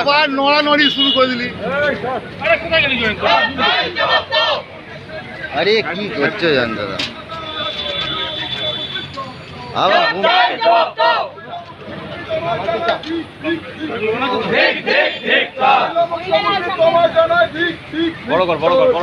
আবার নড়ানড়ি শুরু করে দিলি আরে কি করছ জান দাদা আবার বড় কর বড় কর বড় কর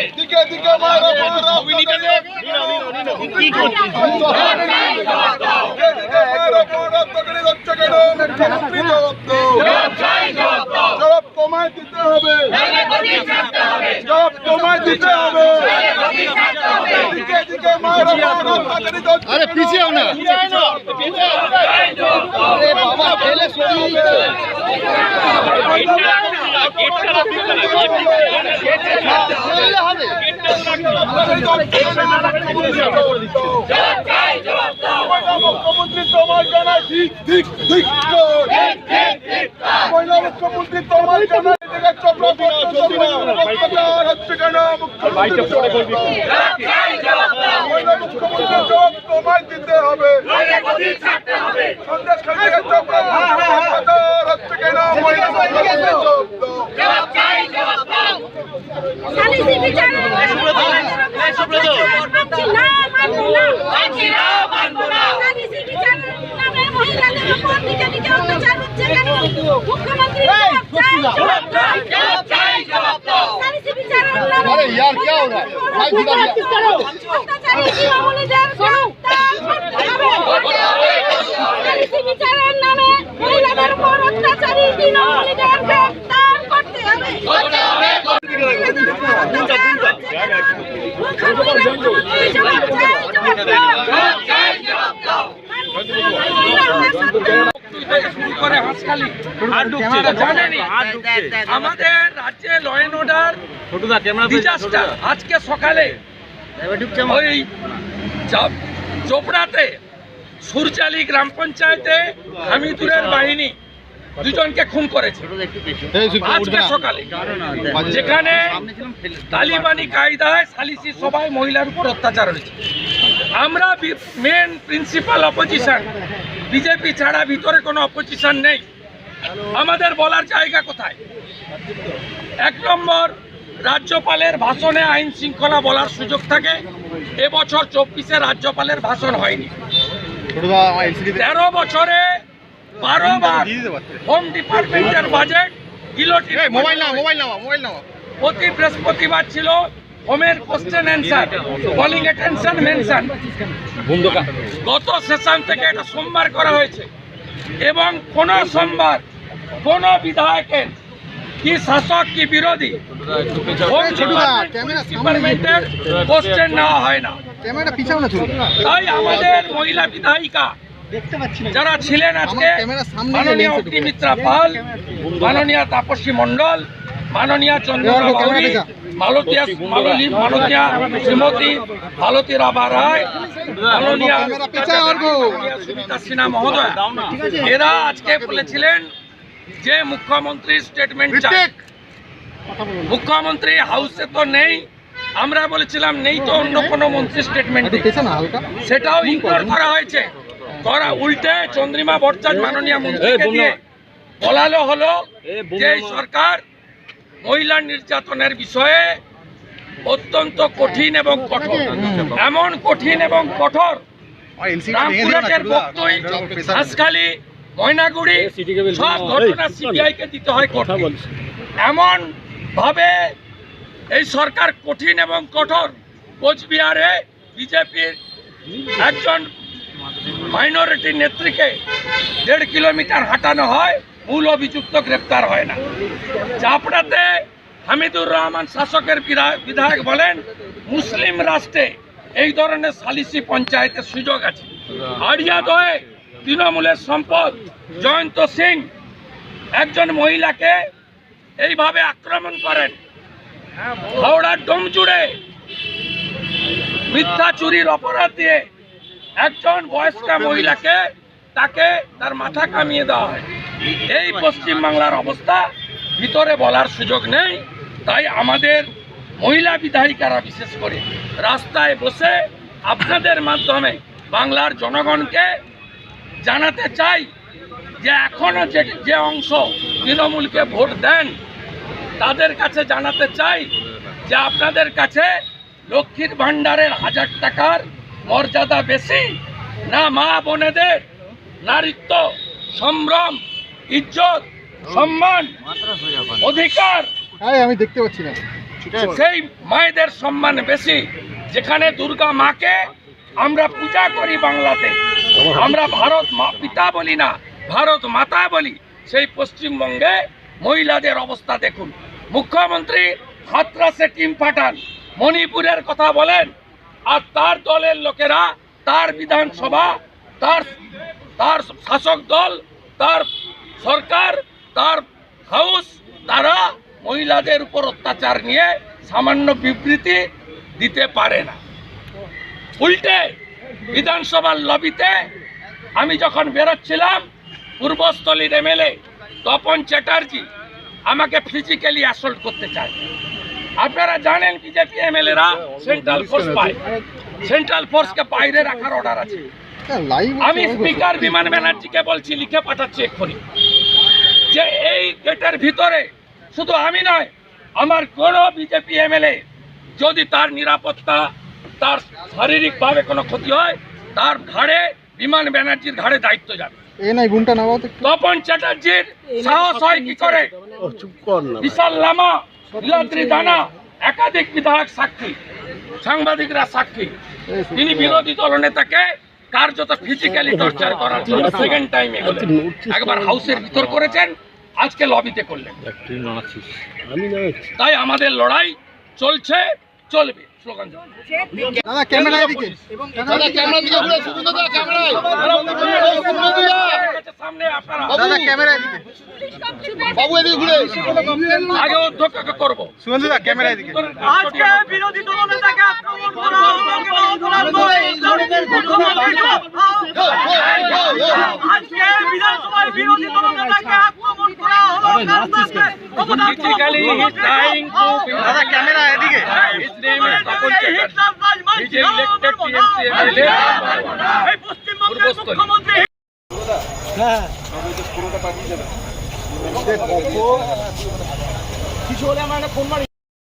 দা ছোট দা বড় কর আচ্ছা মুশকিল সরো। আমাকে শুনুন না ঠেলে শুনুন দিকে দিকে মারা মারা জবাব তোমায় দিতে হবে। জবাব তোমায় দিতে হবে। দিকে দিকে মারা মারা। তাড়াতাড়ি দৌড় আরে পিছিয়েও না। দিচ্ছে। ঠেললে হবে মুখ্যমন্ত্রী তোমার জানায় ঠিক ঠিক ঠিক মুখ্যমন্ত্রী তোমার জানায় এদিকে হচ্ছে কেন মহিলা মুখ্যমন্ত্রী তোমায় দিতে হবে সন্দেশ খালি থেকে চক্রবর্তী হচ্ছে কেন মহিলা মুখ্যমন্ত্রী জবাব দাও সালিসি বিচার মানছি না মানবো না মানছি না মানবো না সালিসি বিচার নামে মহিলাদের উপর দিকে দিকে অত্যাচার হচ্ছে কেন মুখ্যমন্ত্রী জবাব চাই জবাব চাই জবাব দাও সালিসি বিচার নামে अरे यार क्या हो रहा है भाई धीरा धीरा অত্যাচারী তৃণমূলীদের গ্রেফতার করতে হবে সালিসি বিচারের নামে মহিলাদের উপর অত্যাচারী তৃণমূলীদের গ্রেফতার করতে হবে করতে হবে জানেনি আমাদের রাজ্যে ল অ্যান্ড অর্ডার ছোট দা ক্যামেরা ডিজাস্টার আজকে সকালে ওই চোপড়াতে সুরচালি গ্রাম পঞ্চায়েতে হামিদুরের বাহিনী দুজনকে খুন করেছে। আজকে সকালে যেখানে তালিবানি কায়দায় সালিসি সভায় মহিলার উপর অত্যাচার হয়েছে। আমরা মেন প্রিন্সিপাল অপোজিশন বিজেপি ছাড়া ভিতরে কোনো অপোজিশন নেই। আমাদের বলার জায়গা কোথায়? এক নম্বর রাজ্যপালের ভাষণে আইন শৃঙ্খলা বলার সুযোগ থাকে। এবছর চব্বিশে রাজ্যপালের ভাষণ হয়নি। তেরো বছরে বারো বার হোম ডিপার্টমেন্টের বাজেট প্রতি বৃহস্পতিবার ছিল হোমের question answer calling attention mention গত সেশন থেকে এটা সোমবার করা হয়েছে। এবং কোন সোমবার কোন বিধায়কের কি শাসক কি বিরোধী ডিপার্টমেন্টের কোশ্চেন নেওয়া হয় না। তাই আমাদের মহিলা বিধায়িকা যারা ছিলেন আজকে মাননীয় অগ্নিমিত্রা পাল মাননীয় তাপসী মণ্ডল মাননীয় চন্দ্রনা গৌরী মালতীয়া মালনী মালতীয়া শ্রীমতী মালতী রাভা রায় মাননীয় মাননীয় সিনহা মহোদয় এরা আজকে বলেছিলেন যে মুখ্যমন্ত্রী স্টেটমেন্ট মুখ্যমন্ত্রী হাউসে তো নেই আমরা বলেছিলাম নেই তো অন্য কোনো মন্ত্রী স্টেটমেন্ট সেটাও ইগনোর করা হয়েছে। করা উল্টে চন্দ্রিমা ভট্টাচ মাননীয় মন্ত্রীকে দিয়ে বলালো হলো যে এই সরকার মহিলা নির্যাতনের বিষয়ে অত্যন্ত কঠিন এবং কঠোর। এমন কঠিন এবং কঠোর। সব ঘটনা দিতে হয় এই সরকার কঠিন এবং কঠোর। কোচবিহারে বিজেপির একজন মাইনরিটি নেত্রীকে দেড় কিলোমিটার হাঁটানো হয়। মূল অভিযুক্ত গ্রেপ্তার হয় না। চাপড়াতে হামিদুর রহমান শাসকের বিধা- বিধায়ক বলেন, মুসলিম রাষ্ট্রে এই ধরনের সালিসি পঞ্চায়েতের সুযোগ আছে। আড়িয়াদয়ে তৃণমূলের সম্পদ, জয়ন্ত সিং একজন মহিলাকে এইভাবে আক্রমণ করেন। হাওড়ার ডোমজুড়ে মিথ্যা চুরির অপরাধ দিয়ে একজন বয়স্কা মহিলাকে তাকে তার মাথা কামিয়ে দেওয়া হয়। এই পশ্চিম বাংলার অবস্থা, ভিতরে বলার সুযোগ নেই, তাই আমাদের মহিলা বিধায়িকারা বিশেষ করে রাস্তায় বসে আপনাদের মাধ্যমে বাংলার জনগণকে জানাতে চাই যে এখনও যে যে অংশ তৃণমূলকে ভোট দেন, তাদের কাছে জানাতে চাই যে আপনাদের কাছে লক্ষ্মীর ভাণ্ডারের হাজার টাকার মর্যাদা বেশি, না মা বোনেদের নারীত্ব, সম্ভ্রম ইজ্জত সম্মান অধিকার আমি দেখতে পাচ্ছি না। সেই মায়েদের সম্মান বেশি। যেখানে দুর্গা মাকে আমরা পূজা করি বাংলাতে আমরা ভারত মা- পিতা বলি না ভারত মাতা বলি সেই পশ্চিমবঙ্গে মহিলাদের অবস্থা দেখুন। মুখ্যমন্ত্রী হাতরাসে টিম পাঠান মণিপুরের কথা বলেন আর তার দলের লোকেরা তার বিধানসভা তার তার শাসক দল তার সরকার তার হাউস তারা মহিলাদের উপর অত্যাচার নিয়ে সামান্য বিবৃতি দিতে পারে না। উল্টে বিধানসভার লবিতে আমি যখন বেরোচ্ছিলাম পূর্বস্থলীর এমএলএ তপন চ্যাটার্জি আমাকে ফিজিক্যালি অ্যাসল্ট করতে চায়। আপনারা জানেন বিজেপি এমএলএরা সেন্ট্রাল ফোর্স পায়। সেন্ট্রাল ফোর্সকে বাইরে রাখার অর্ডার আছে। আমি স্পিকার বিমান ব্যানার্জিকে বলছি লিখে পাঠাচ্ছি এক্ষুনি। যে এই গেটের ভিতরে শুধু আমি নয় আমার কোন বিজেপি এমএলএ যদি তার নিরাপত্তা তার শারীরিকভাবে কোনো ক্ষতি হয় তার ঘাড়ে বিমান ব্যানার্জির ঘাড়ে দায়িত্ব যাবে। তপন চ্যাটার্জির সাহস হয় কি করে? বিশাল লামা নীলাদ্রি দানা একাধিক বিধায়ক সাক্ষী সাংবাদিকরা সাক্ষী। তিনি বিরোধী দলনেতাকে কার্যত ফিজিক্যালি টর্চার করার জন্য সেকেন্ড টাইম একবার হাউসের ভিতর করেছেন আজকে লবিতে করলেন। তাই আমাদের লড়াই চলছে। চলবে স্লোগান দাদা ক্যামেরা এদিকে। দাদা ক্যামেরা দিকে ঘুরে সুবিন্দর দাদা ক্যামেরায় সামনে আপনারা। দাদা ক্যামেরা এদিকে। বাবু এদিকে ঘুরে। আগে অধ্যক্ষকে করব। সুমন্ত দা ক্যামেরা এদিকে। আজকে বিরোধী দলনেতাকে আক্রমণ করা আজকে বিধানসভায় বিরোধী দলনেতাকে আক্রমণ করা হলো Critically, he's trying to দাদা ক্যামেরা এদিকে His name is Tapon Chatterjee. He's a elected TMC MLA. এই পশ্চিমবঙ্গের পূর্বস্থলী। মুখ্যমন্ত্রী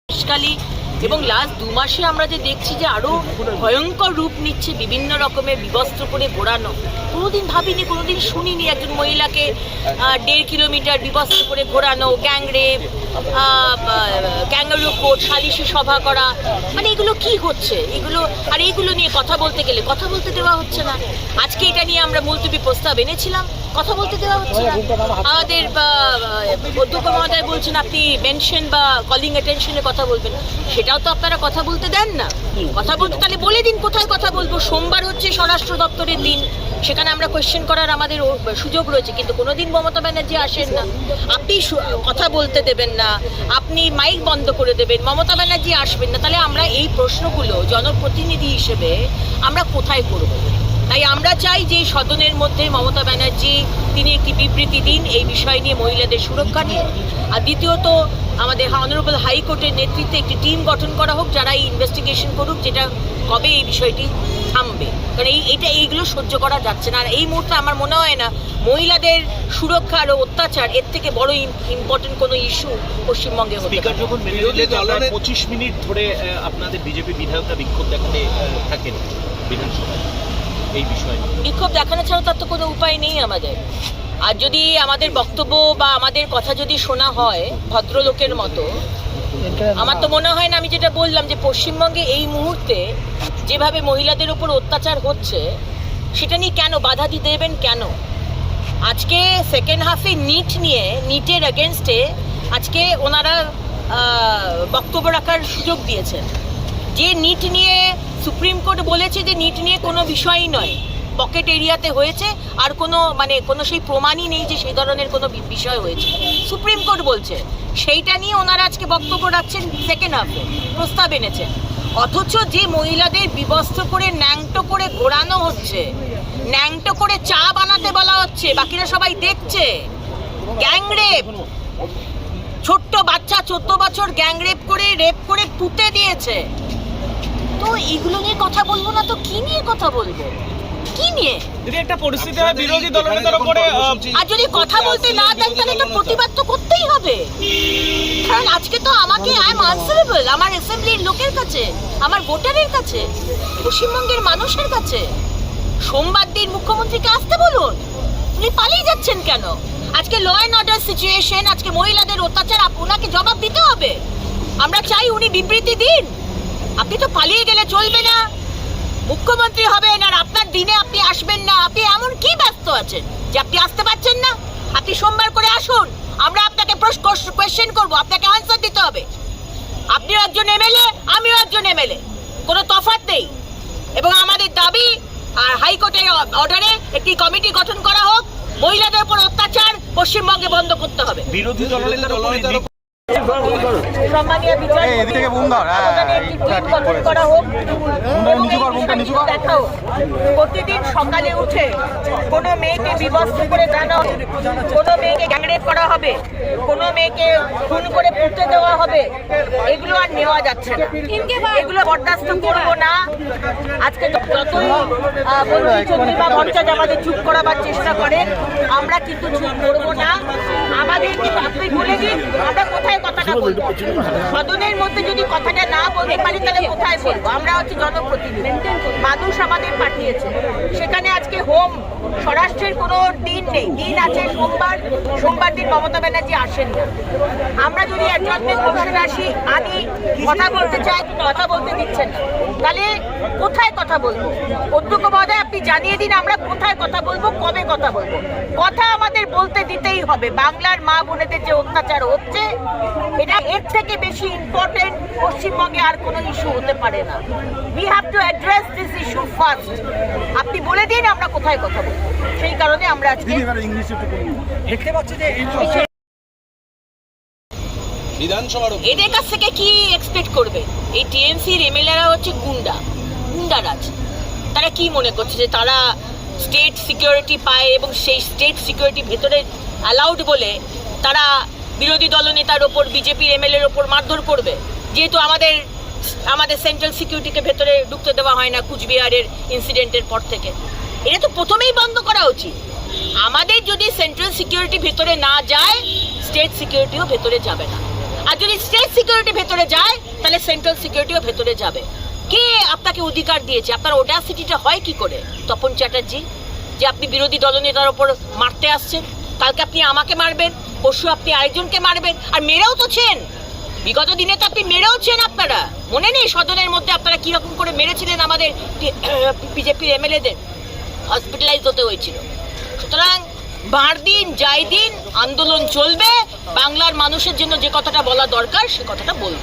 শীতকালী এবং লাস্ট দু মাসে আমরা যে দেখছি যে আরও ভয়ঙ্কর রূপ নিচ্ছে বিভিন্ন রকমের বিবস্ত্র করে ঘোরানো। কোনোদিন ভাবিনি, কোনোদিন শুনিনি একজন মহিলাকে দেড় কিলোমিটার বিবস্ত্র করে ঘোরানো গ্যাংরেপ ক্যাঙ্গারু কোর্ট সালিশি সভা করা মানে এগুলো কি হচ্ছে? এগুলো, আর এইগুলো নিয়ে কথা বলতে গেলে কথা বলতে দেওয়া হচ্ছে না। আজকে এটা নিয়ে আমরা মুলতবি প্রস্তাব এনেছিলাম, কথা বলতে দেওয়া হচ্ছে না। আমাদের অধ্যক্ষ মহোদয় বলছেন আপনি মেনশন বা কলিং অ্যাটেনশনে কথা বলবেন। সেটাও তো আপনারা কথা বলতে দেন না। কথা বলতে, তাহলে বলে দিন কোথায় কথা বলব। সোমবার হচ্ছে স্বরাষ্ট্র দপ্তরের দিন। সেখানে আমরা কোয়েশ্চেন করার আমাদের সুযোগ রয়েছে, কিন্তু কোনোদিন মমতা ব্যানার্জি আসেন না। আপনি কথা বলতে দেবেন না। আপনি মাইক বন্ধ করে দেবেন। মমতা ব্যানার্জি আসবেন না। তাহলে আমরা এই প্রশ্নগুলো জনপ্রতিনিধি হিসেবে আমরা কোথায় করব? তাই আমরা চাই যে সদনের মধ্যে মমতা ব্যানার্জি তিনি একটি বিবৃতি দিন এই বিষয় নিয়ে মহিলাদের সুরক্ষা নিয়ে। আর দ্বিতীয়ত আমাদের অনারেবল হাইকোর্টের নেতৃত্বে একটি টিম গঠন করা হোক যারা এই ইনভেস্টিগেশন করুক যেটা কবে এই বিষয়টি থামবে। কারণ এই এটা এইগুলো সহ্য করা যাচ্ছে না। আর এই মুহূর্তে আমার মনে হয় না মহিলাদের সুরক্ষা আর অত্যাচার এর থেকে বড় ইম্পর্টেন্ট কোনো ইস্যু পশ্চিমবঙ্গে স্পিকার যখন পঁচিশ মিনিট ধরে আপনাদের বিজেপি বিধায়করা বিক্ষোভ দেখাতে থাকেন বিধানসভায়। এই বিষয়ে। বিক্ষোভ দেখানো ছাড়া তার তো কোনো উপায় নেই আমাদের। আর যদি আমাদের বক্তব্য বা আমাদের কথা যদি শোনা হয় ভদ্রলোকের মতো আমার তো মনে হয় না আমি যেটা বললাম যে পশ্চিমবঙ্গে এই মুহূর্তে যেভাবে মহিলাদের উপর অত্যাচার হচ্ছে সেটা নিয়ে কেন বাধা দিতে দেবেন কেন? আজকে সেকেন্ড হাফে নিট নিয়ে নিটের এগেনস্টে আজকে ওনারা বক্তব্য রাখার সুযোগ দিয়েছেন। যে নিট নিয়ে সুপ্রিম কোর্ট বলেছে যে নিট নিয়ে কোনো বিষয়ই নয়। পকেট এরিয়াতে হয়েছে, আর কোনো মানে কোনো সেই প্রমাণই নেই যে সেই ধরনের কোনো বিষয় হয়েছে। সুপ্রিম কোর্ট বলছে, সেইটা নিয়ে ওনারা আজকে বক্তব্য রাখছেন সেকেন্ড হাফে প্রস্তাব এনেছেন। অথচ যে মহিলাদের বিবস্ত্র করে, ন্যাংটো করে ঘোরানো হচ্ছে, ন্যাংটো করে চা বানাতে বলা হচ্ছে, বাকিরা সবাই দেখছে। গ্যাংরেপ ছোট্ট বাচ্চা চোদ্দ বছর গ্যাংরেপ করে, রেপ করে পুঁতে দিয়েছে। তো এগুলো নিয়ে কথা বলব না তো কি নিয়ে কথা বলব? কি নিয়ে? যদি একটা পরিস্থিতি হয় বিরোধী দলনেতার উপরে আর যদি কথা বলতে না দেন তাহলে তো প্রতিবাদ তো করতেই হবে। কারণ আজকে তো আমাকে আই এম আনসারেবল আমার অ্যাসেম্বলির লোকের কাছে আমার ভোটারের কাছে পশ্চিমবঙ্গের মানুষের কাছে। সোমবার দিন মুখ্যমন্ত্রীকে আসতে বলুন। উনি পালিয়ে যাচ্ছেন কেন? আজকে ল অ্যান্ড অর্ডার সিচুয়েশন আজকে মহিলাদের অত্যাচার ওনাকে জবাব দিতে হবে। আমরা চাই উনি বিবৃতি দিন। আপনি তো পালিয়ে গেলে চলবে না। মুখ্যমন্ত্রী হবেন আর আপনার দিনে আপনি আসবেন না। আপনি এমন কি ব্যস্ত আছেন যে আপনি আসতে পারছেন না? আপনি সোমবার করে আসুন। আমরা আপনাকে কোয়েশ্চেন করব। আপনাকে আনসার দিতে হবে। আপনিও একজন এমএলএ আমিও একজন এমএলএ কোনো তফাৎ নেই। এবং আমাদের দাবি আর হাইকোর্টের অর্ডারে একটি কমিটি গঠন করা হোক। মহিলাদের উপর অত্যাচার পশ্চিমবঙ্গে বন্ধ করতে হবে। বিরোধী দলনেতার হ্যাঁ, করা কর, কর। দেখাও প্রতিদিন সকালে উঠে কোনো মেয়েকে বিবস্ত্র করে জানা কোনো মেয়েকে গ্যাংরেপ করা হবে। কোনো মেয়েকে খুন করে পুঁতে দেওয়া হবে। এগুলো আর নেওয়া যাচ্ছে না। এগুলো বরদাস্ত করব না। আজকে যতই মন্ত্রী চৌধুরী বা মঞ্চাজ আমাদের চুপ করাবার চেষ্টা করেন আমরা কিন্তু চুপ করব না। আমাদের কিন্তু আপনি বলে দিন? আমরা কোথায় কথাটা বলব। সদনের মধ্যে যদি কথাটা না বলতে পারি তাহলে কোথায় বলব? আমরা হচ্ছে জনপ্রতিনিধি। মানুষ আমাদের পাঠিয়েছে। সেখানে আজকে হোম স্বরাষ্ট্রের কোনো দিন নেই। দিন আছে সোমবার সোমবার দিন মমতা ব্যানার্জি আসেন না। আমরা যদি অ্যাডজস্টমেন্ট মোশন আসি আনি কথা বলতে চাই কথা বলতে দিচ্ছেন না। তাহলে কোথায় কথা বলব? অধ্যক্ষ মহোদয় আপনি জানিয়ে দিন আমরা কোথায় কথা বলব কবে কথা বলব? কথা আমাদের বলতে দিতেই হবে। বাংলার মা বোনেদের যে অত্যাচার হচ্ছে এটা এর থেকে বেশি ইম্পর্টেন্ট পশ্চিমবঙ্গে আর কোনো ইস্যু হতে পারে না। We have to address this issue first আপনি বলে দিন আমরা কোথায় কথা বলব। সেই কারণে আমরা আজকে দেখতে পাচ্ছি যে এদের কাছ থেকে কি এক্সপেক্ট করবে? এই টিএমসির এমএলএরা হচ্ছে গুন্ডা গুন্ডারাজ তারা কি মনে করছে যে তারা স্টেট সিকিউরিটি পায় এবং সেই স্টেট সিকিউরিটি ভেতরে অ্যালাউড বলে তারা বিরোধী দলনেতার ওপর, বিজেপির এমএলএর ওপর মারধর করবে। যেহেতু আমাদের আমাদের সেন্ট্রাল সিকিউরিটিকে ভেতরে ঢুকতে দেওয়া হয় না কুচবিহারের ইনসিডেন্টের পর থেকে। এটা তো প্রথমেই বন্ধ করা উচিত। আমাদের যদি সেন্ট্রাল সিকিউরিটি ভেতরে না যায় স্টেট সিকিউরিটিও ভেতরে যাবে না। আর যদি স্টেট সিকিউরিটি ভেতরে যায়, তাহলে সেন্ট্রাল সিকিউরিটিও ভেতরে যাবে। কে আপনাকে অধিকার দিয়েছে? আপনার ওডাসিটিটা হয় কি করে? তপন চ্যাটার্জি, যে আপনি বিরোধী দলনেতার ওপর মারতে আসছেন, কালকে আপনি আমাকে মারবেন পরশু আপনি আরেকজনকে মারবেন আর মেরেও তো ছেন বিগত দিনে তো আপনি মেরেওছেন আপনারা। মনে নেই সদনের মধ্যে আপনারা কীরকম করে মেরেছিলেন আমাদের বিজেপির এমএলএদের? হসপিটালাইজ হতে হয়েছিল। সুতরাং বার দিন যাই দিন আন্দোলন চলবে। বাংলার মানুষের জন্য যে কথাটা বলা দরকার সে কথাটা বলব।